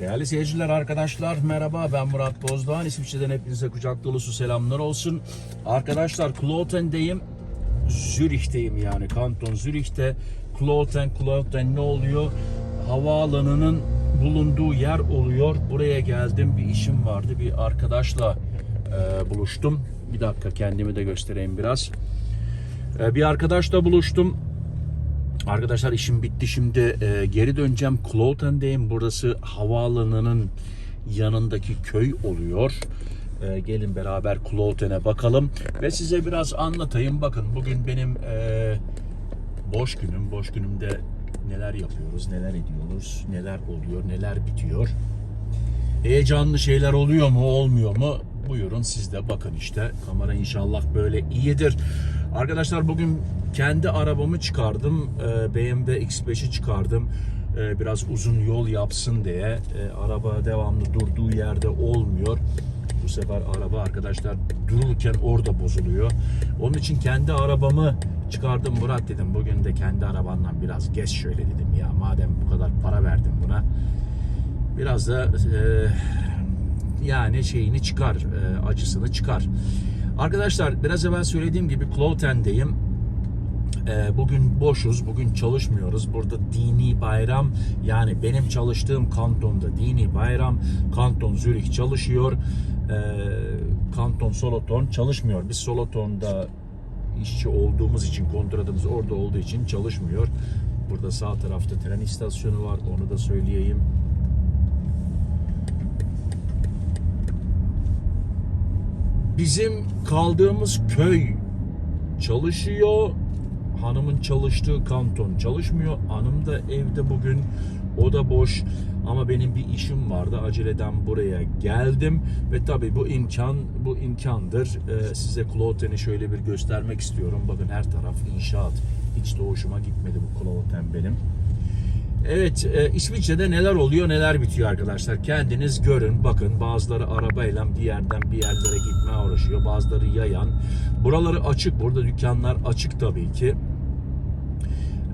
Değerli seyirciler, arkadaşlar merhaba ben Murat Bozdoğan. İsviçre'den hepinize kucak dolusu selamlar olsun. Arkadaşlar Kloten'deyim. Zürih'teyim yani kanton Zürih'te. Kloten, Kloten ne oluyor? Havaalanının bulunduğu yer oluyor. Buraya geldim bir işim vardı. Bir arkadaşla e, buluştum. Bir dakika kendimi de göstereyim biraz. E, bir arkadaşla buluştum. Arkadaşlar işim bitti şimdi e, geri döneceğim. Kloten'deyim. Burası havaalanının yanındaki köy oluyor. E, gelin beraber Kloten'e bakalım ve size biraz anlatayım. Bakın bugün benim e, boş günüm. Boş günümde neler yapıyoruz, neler ediyoruz, neler oluyor, neler bitiyor. Heyecanlı şeyler oluyor mu, olmuyor mu? Buyurun siz de bakın işte. Kamera inşallah böyle iyidir. Arkadaşlar bugün kendi arabamı çıkardım. Ee, BMW X5'i çıkardım. Ee, Biraz uzun yol yapsın diye. Ee, Araba devamlı durduğu yerde olmuyor. Bu sefer araba arkadaşlar dururken orada bozuluyor. Onun için kendi arabamı çıkardım Murat dedim. Bugün de kendi arabandan biraz gez şöyle dedim ya. Madem bu kadar para verdim buna biraz da e, yani şeyini çıkar, e, acısını çıkar. Arkadaşlar biraz evvel söylediğim gibi Kloten'deyim. E, bugün boşuz, bugün çalışmıyoruz. Burada dini bayram yani benim çalıştığım kantonda dini bayram. Kanton Zürih çalışıyor. E, kanton Solothurn çalışmıyor. Biz Solothurn'da işçi olduğumuz için kontratımız orada olduğu için çalışmıyor. Burada sağ tarafta tren istasyonu var. Onu da söyleyeyim. Bizim kaldığımız köy çalışıyor. Hanımın çalıştığı kanton çalışmıyor. Hanım da evde bugün. O da boş. Ama benim bir işim vardı. Aceleden buraya geldim ve tabii bu imkan bu imkandır. Ee, size Kloten'i şöyle bir göstermek istiyorum. Bakın her taraf inşaat. Hiç de hoşuma gitmedi bu Kloten benim. Evet, e, İsviçre'de neler oluyor, neler bitiyor arkadaşlar. Kendiniz görün, bakın. Bazıları arabayla bir yerden bir yerlere gitmeye uğraşıyor. Bazıları yayan. Buraları açık, burada dükkanlar açık tabii ki.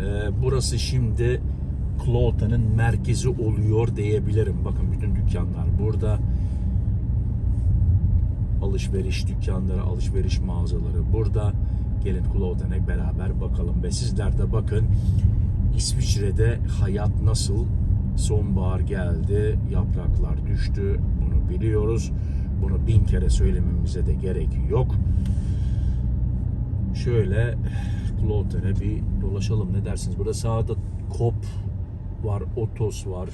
E, burası şimdi Kloten'ın merkezi oluyor diyebilirim. Bakın bütün dükkanlar burada. Alışveriş dükkanları, alışveriş mağazaları burada. Gelin Kloten'e beraber bakalım ve sizler de bakın İsviçre'de hayat nasıl? Sonbahar geldi, yapraklar düştü. Bunu biliyoruz. Bunu bin kere söylememize de gerek yok. Şöyle Kloten'e bir dolaşalım. Ne dersiniz? Burada sağda Kop var, Otos var.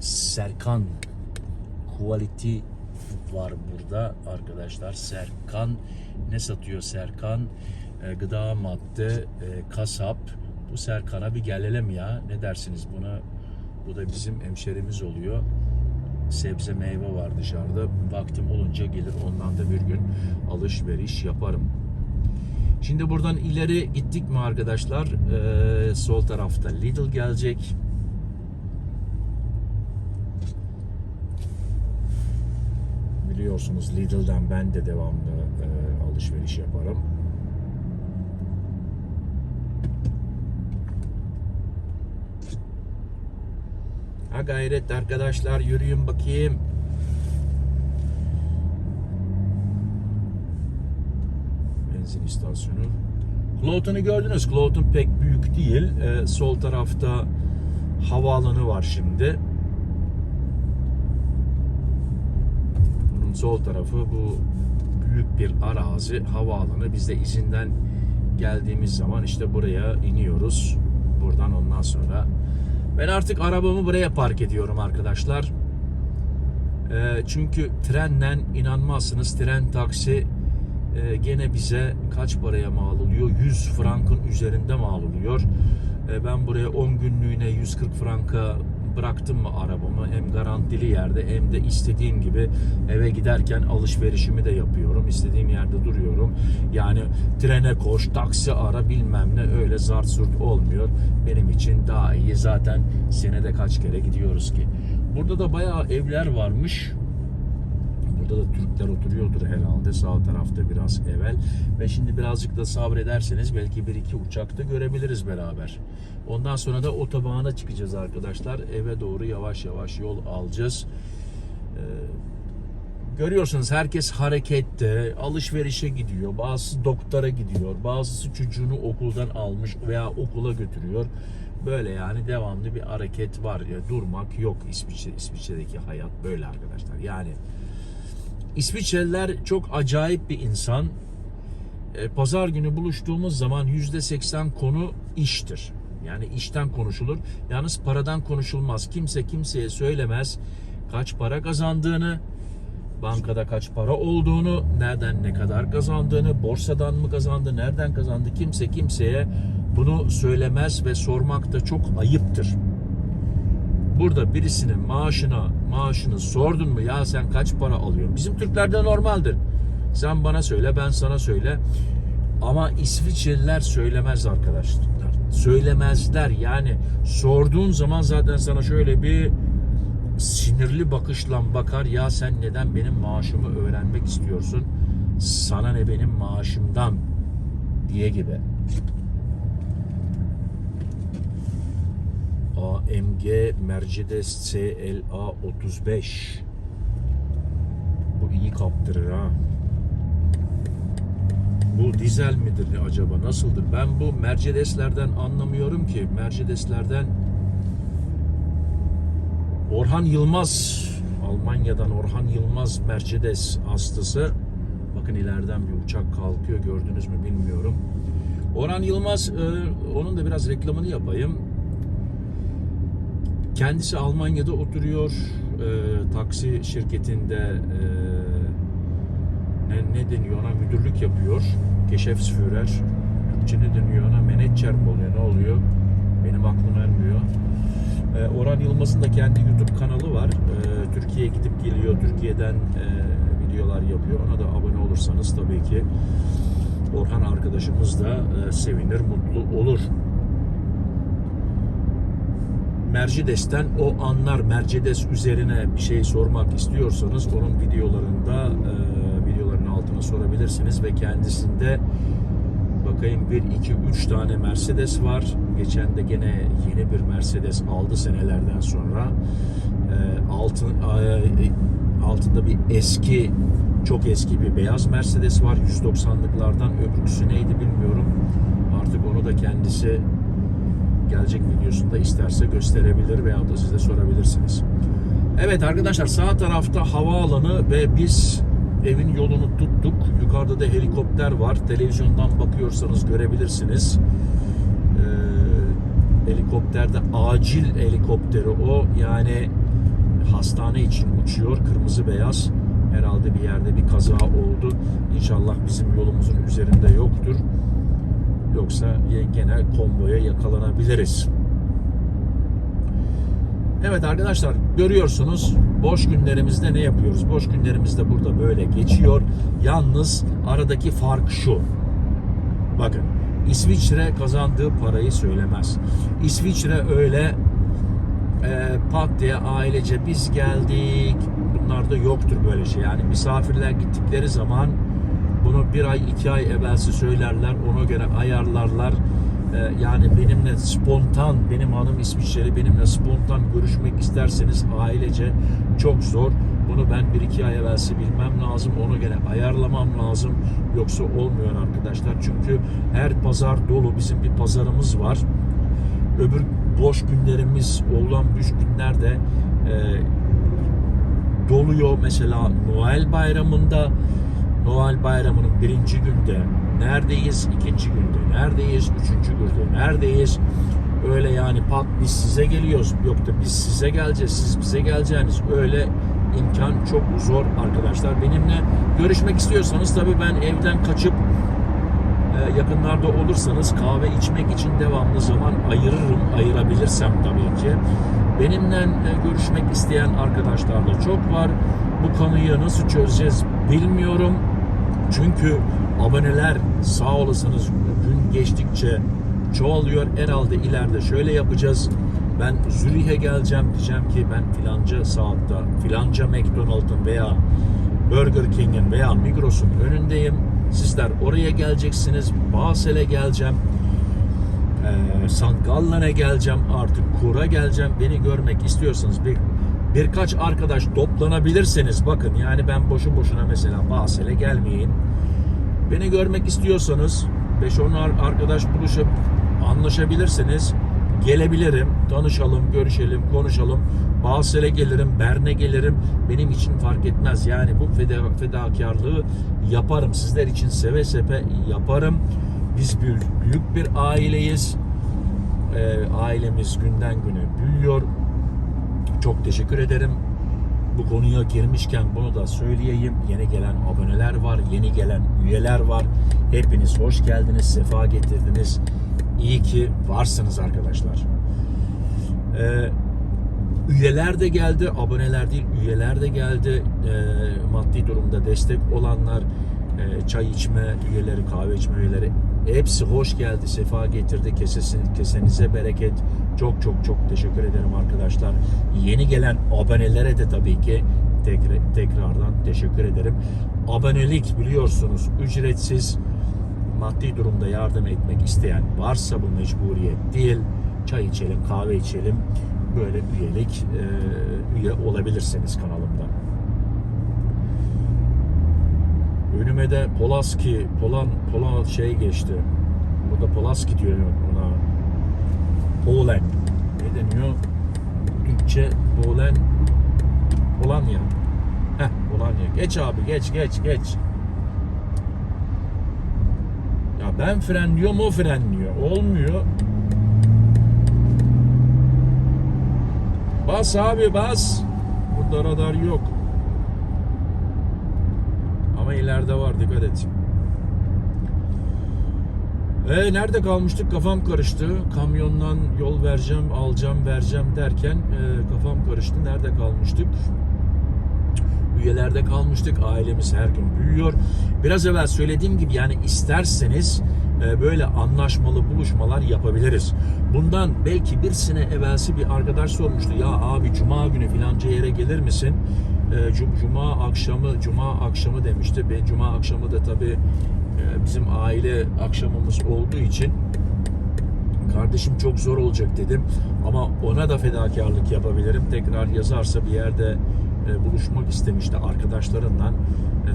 Serkan Quality var burada arkadaşlar. Serkan ne satıyor Serkan? E, gıda madde, e, kasap. Bu Serkan'a bir gelelim ya. Ne dersiniz buna? Bu da bizim hemşerimiz oluyor. Sebze meyve var dışarıda. Vaktim olunca gelir ondan da bir gün alışveriş yaparım. Şimdi buradan ileri gittik mi arkadaşlar? Ee, sol tarafta Lidl gelecek. Biliyorsunuz Lidl'den ben de devamlı e, alışveriş yaparım. Ha gayret arkadaşlar yürüyün bakayım. Benzin istasyonu. Kloten'ı gördünüz. Kloten pek büyük değil. Ee, sol tarafta havaalanı var şimdi. Bunun sol tarafı bu büyük bir arazi havaalanı. Biz de izinden geldiğimiz zaman işte buraya iniyoruz. Buradan ondan sonra ben artık arabamı buraya park ediyorum arkadaşlar. Ee, çünkü trenle inanmazsınız tren taksi e, gene bize kaç paraya mal oluyor? 100 frankın üzerinde mal oluyor. E, ben buraya 10 günlüğüne 140 franka bıraktım mı arabamı hem garantili yerde hem de istediğim gibi eve giderken alışverişimi de yapıyorum. İstediğim yerde duruyorum. Yani trene koş, taksi ara bilmem ne öyle zart surt olmuyor. Benim için daha iyi. Zaten senede kaç kere gidiyoruz ki. Burada da bayağı evler varmış. Burada da Türkler oturuyordur herhalde sağ tarafta biraz evvel. Ve şimdi birazcık da sabrederseniz belki bir iki uçakta görebiliriz beraber. Ondan sonra da otobana çıkacağız arkadaşlar. Eve doğru yavaş yavaş yol alacağız. Ee, görüyorsunuz herkes harekette, alışverişe gidiyor. Bazısı doktora gidiyor. Bazısı çocuğunu okuldan almış veya okula götürüyor. Böyle yani devamlı bir hareket var. Ya, durmak yok İsviçre, İsviçre'deki hayat böyle arkadaşlar. Yani İsviçreliler çok acayip bir insan. E, Pazar günü buluştuğumuz zaman yüzde seksen konu iştir. Yani işten konuşulur. Yalnız paradan konuşulmaz. Kimse kimseye söylemez kaç para kazandığını, bankada kaç para olduğunu, nereden ne kadar kazandığını, borsadan mı kazandı, nereden kazandı kimse kimseye bunu söylemez ve sormak da çok ayıptır. Burada birisinin maaşına maaşını sordun mu ya sen kaç para alıyorsun? Bizim Türklerde normaldir. Sen bana söyle ben sana söyle. Ama İsviçreliler söylemez arkadaşlar. Söylemezler yani sorduğun zaman zaten sana şöyle bir sinirli bakışla bakar ya sen neden benim maaşımı öğrenmek istiyorsun? Sana ne benim maaşımdan diye gibi. AMG Mercedes CLA 35 Bu iyi kaptırır ha. Bu dizel midir ne acaba nasıldır? Ben bu Mercedeslerden anlamıyorum ki. Mercedeslerden Orhan Yılmaz Almanya'dan Orhan Yılmaz Mercedes hastası. Bakın ileriden bir uçak kalkıyor gördünüz mü bilmiyorum. Orhan Yılmaz e, onun da biraz reklamını yapayım. Kendisi Almanya'da oturuyor. E, taksi şirketinde e, ne, ne deniyor ona müdürlük yapıyor. Geschäftsführer. Türkçe ne deniyor ona? Menedger mi oluyor? Ne oluyor? Benim aklım ermiyor. E, Orhan Yılmaz'ın da kendi YouTube kanalı var. E, Türkiye'ye gidip geliyor. Türkiye'den e, videolar yapıyor. Ona da abone olursanız tabii ki Orhan arkadaşımız da e, sevinir, mutlu olur. Mercedes'ten o anlar Mercedes üzerine bir şey sormak istiyorsanız onun videolarında e, videoların altına sorabilirsiniz ve kendisinde bakayım 1 2 3 tane Mercedes var. Geçen de gene yeni bir Mercedes aldı senelerden sonra. E, altın e, altında bir eski çok eski bir beyaz Mercedes var. 190'lıklardan öbürküsü neydi bilmiyorum. Artık onu da kendisi gelecek videosunda isterse gösterebilir veya da siz de sorabilirsiniz. Evet arkadaşlar sağ tarafta havaalanı ve biz evin yolunu tuttuk. Yukarıda da helikopter var. Televizyondan bakıyorsanız görebilirsiniz. Ee, helikopterde acil helikopteri o yani hastane için uçuyor. Kırmızı beyaz. Herhalde bir yerde bir kaza oldu. İnşallah bizim yolumuzun üzerinde yoktur. Yoksa gene konvoya yakalanabiliriz. Evet arkadaşlar görüyorsunuz boş günlerimizde ne yapıyoruz? Boş günlerimizde burada böyle geçiyor. Yalnız aradaki fark şu. Bakın İsviçre kazandığı parayı söylemez. İsviçre öyle e, pat diye ailece biz geldik. Bunlarda yoktur böyle şey. Yani misafirler gittikleri zaman bunu bir ay iki ay evvelsi söylerler. Ona göre ayarlarlar. Ee, yani benimle spontan, benim hanım İsviçreli benimle spontan görüşmek isterseniz ailece çok zor. Bunu ben bir iki ay evvelsi bilmem lazım. Ona göre ayarlamam lazım. Yoksa olmuyor arkadaşlar. Çünkü her pazar dolu. Bizim bir pazarımız var. Öbür boş günlerimiz olan boş günlerde e, doluyor. Mesela Noel bayramında Noel bayramının birinci günde neredeyiz? ikinci günde neredeyiz? Üçüncü günde neredeyiz? Öyle yani pat biz size geliyoruz. Yok da biz size geleceğiz. Siz bize geleceğiniz. Öyle imkan çok zor arkadaşlar. Benimle görüşmek istiyorsanız tabii ben evden kaçıp e, yakınlarda olursanız kahve içmek için devamlı zaman ayırırım. Ayırabilirsem tabii ki. Benimle e, görüşmek isteyen arkadaşlar da çok var. Bu konuyu nasıl çözeceğiz bilmiyorum. Çünkü aboneler sağ olasınız gün geçtikçe çoğalıyor. Herhalde ileride şöyle yapacağız. Ben Zürih'e geleceğim diyeceğim ki ben filanca saatte filanca McDonald'ın veya Burger King'in veya Migros'un önündeyim. Sizler oraya geleceksiniz. Basel'e geleceğim. Ee, St. Gallen'e geleceğim. Artık Kur'a geleceğim. Beni görmek istiyorsanız bir birkaç arkadaş toplanabilirseniz bakın yani ben boşu boşuna mesela Basel'e gelmeyin. Beni görmek istiyorsanız 5-10 ar- arkadaş buluşup anlaşabilirseniz gelebilirim. Tanışalım, görüşelim, konuşalım. Basel'e gelirim, Bern'e gelirim. Benim için fark etmez. Yani bu feda, fedakarlığı yaparım. Sizler için seve seve yaparım. Biz büyük, büyük bir aileyiz. Ee, ailemiz günden güne büyüyor. Çok teşekkür ederim. Bu konuya girmişken bunu da söyleyeyim. Yeni gelen aboneler var, yeni gelen üyeler var. Hepiniz hoş geldiniz, sefa getirdiniz. İyi ki varsınız arkadaşlar. Ee, üyeler de geldi, aboneler değil, üyeler de geldi. Ee, maddi durumda destek olanlar, e, çay içme üyeleri, kahve içme üyeleri hepsi hoş geldi, sefa getirdi. Kesesi, kesenize bereket. Çok çok çok teşekkür ederim arkadaşlar. Yeni gelen abonelere de tabii ki tekrar, tekrardan teşekkür ederim. Abonelik biliyorsunuz ücretsiz. Maddi durumda yardım etmek isteyen varsa bu mecburiyet değil. Çay içelim, kahve içelim. Böyle üyelik e, üye olabilirsiniz kanalımda. Önüme de Polaski, Polan, Polan şey geçti. Burada Polaski diyor buna. Polen. Ne deniyor? Türkçe Polen. Polonya. Heh, Polonya. Geç abi, geç, geç, geç. Ya ben frenliyorum, o frenliyor. Olmuyor. Bas abi, bas. Burada radar yok. Ama ileride var dikkat. E nerede kalmıştık? Kafam karıştı. Kamyondan yol vereceğim, alacağım, vereceğim derken e, kafam karıştı. Nerede kalmıştık? Üyelerde kalmıştık. Ailemiz her gün büyüyor. Biraz evvel söylediğim gibi yani isterseniz e, böyle anlaşmalı buluşmalar yapabiliriz. Bundan belki bir sene evvelsi bir arkadaş sormuştu. Ya abi cuma günü filanca yere gelir misin? E, cum- Cuma akşamı, cuma akşamı demişti. Ben cuma akşamı da tabii e, bizim aile akşamımız olduğu için kardeşim çok zor olacak dedim. Ama ona da fedakarlık yapabilirim. Tekrar yazarsa bir yerde e, buluşmak istemişti arkadaşlarından.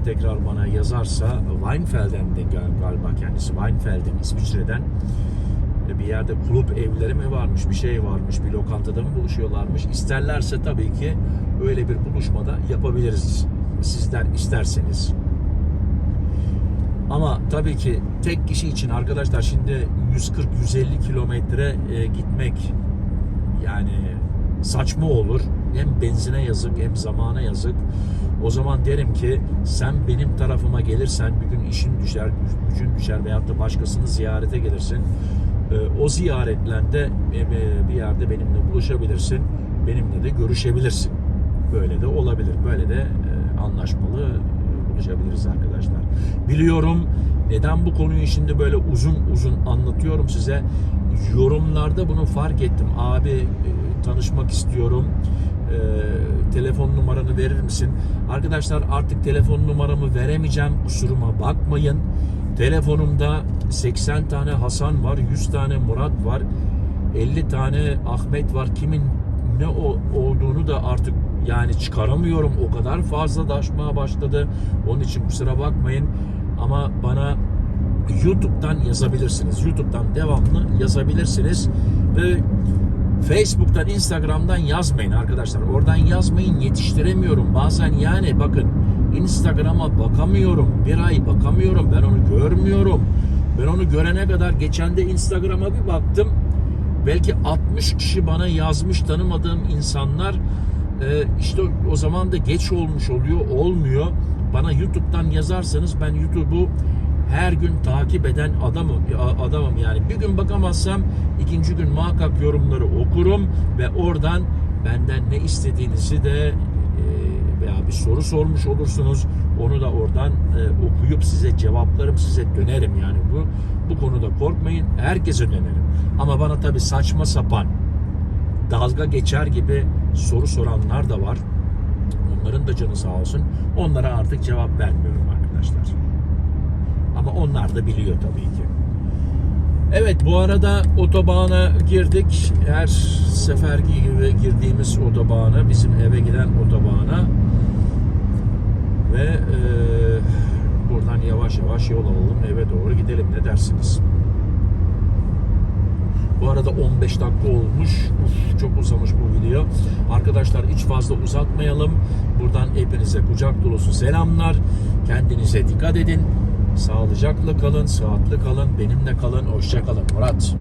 Tekrar bana yazarsa Weinfeld'den de gal- galiba kendisi Weinfeld'in İsviçre'den bir yerde kulüp evleri mi varmış bir şey varmış bir lokantada mı buluşuyorlarmış isterlerse tabii ki öyle bir buluşmada yapabiliriz sizler isterseniz ama tabii ki tek kişi için arkadaşlar şimdi 140-150 kilometre e, gitmek yani saçma olur. Hem benzine yazık hem zamana yazık. O zaman derim ki sen benim tarafıma gelirsen bir gün işin düşer, gücün düşer veyahut da başkasını ziyarete gelirsin. E, o ziyaretlerde e, bir yerde benimle buluşabilirsin. Benimle de görüşebilirsin. Böyle de olabilir. Böyle de e, anlaşmalı e, buluşabiliriz arkadaşlar. Biliyorum neden bu konuyu şimdi böyle uzun uzun anlatıyorum size. Yorumlarda bunu fark ettim. Abi tanışmak istiyorum. E, telefon numaranı verir misin? Arkadaşlar artık telefon numaramı veremeyeceğim. Kusuruma bakmayın. Telefonumda 80 tane Hasan var, 100 tane Murat var, 50 tane Ahmet var. Kimin ne o, olduğunu da artık yani çıkaramıyorum. O kadar fazla daşmaya başladı. Onun için kusura bakmayın. Ama bana YouTube'dan yazabilirsiniz. YouTube'dan devamlı yazabilirsiniz. Ve Facebook'tan, Instagram'dan yazmayın arkadaşlar. Oradan yazmayın yetiştiremiyorum. Bazen yani bakın Instagram'a bakamıyorum. Bir ay bakamıyorum. Ben onu görmüyorum. Ben onu görene kadar geçen de Instagram'a bir baktım. Belki 60 kişi bana yazmış tanımadığım insanlar. Ee, işte o zaman da geç olmuş oluyor. Olmuyor. Bana YouTube'dan yazarsanız ben YouTube'u her gün takip eden adamım, adamım yani. Bir gün bakamazsam ikinci gün muhakkak yorumları okurum ve oradan benden ne istediğinizi de e, veya bir soru sormuş olursunuz. Onu da oradan e, okuyup size cevaplarım, size dönerim yani bu bu konuda korkmayın. Herkese dönerim. Ama bana tabii saçma sapan dalga geçer gibi soru soranlar da var. Onların da canı sağ olsun. Onlara artık cevap vermiyorum arkadaşlar. Ama onlar da biliyor tabii ki. Evet bu arada otobana girdik. Her sefer gibi girdiğimiz otobana, bizim eve giden otobana ve e, buradan yavaş yavaş yol alalım eve doğru gidelim ne dersiniz? Bu arada 15 dakika olmuş. Uf, çok uzamış bu video. Arkadaşlar hiç fazla uzatmayalım. Buradan hepinize kucak dolusu selamlar. Kendinize dikkat edin. Sağlıcakla kalın, sıhhatli kalın, benimle kalın. Hoşça kalın Murat.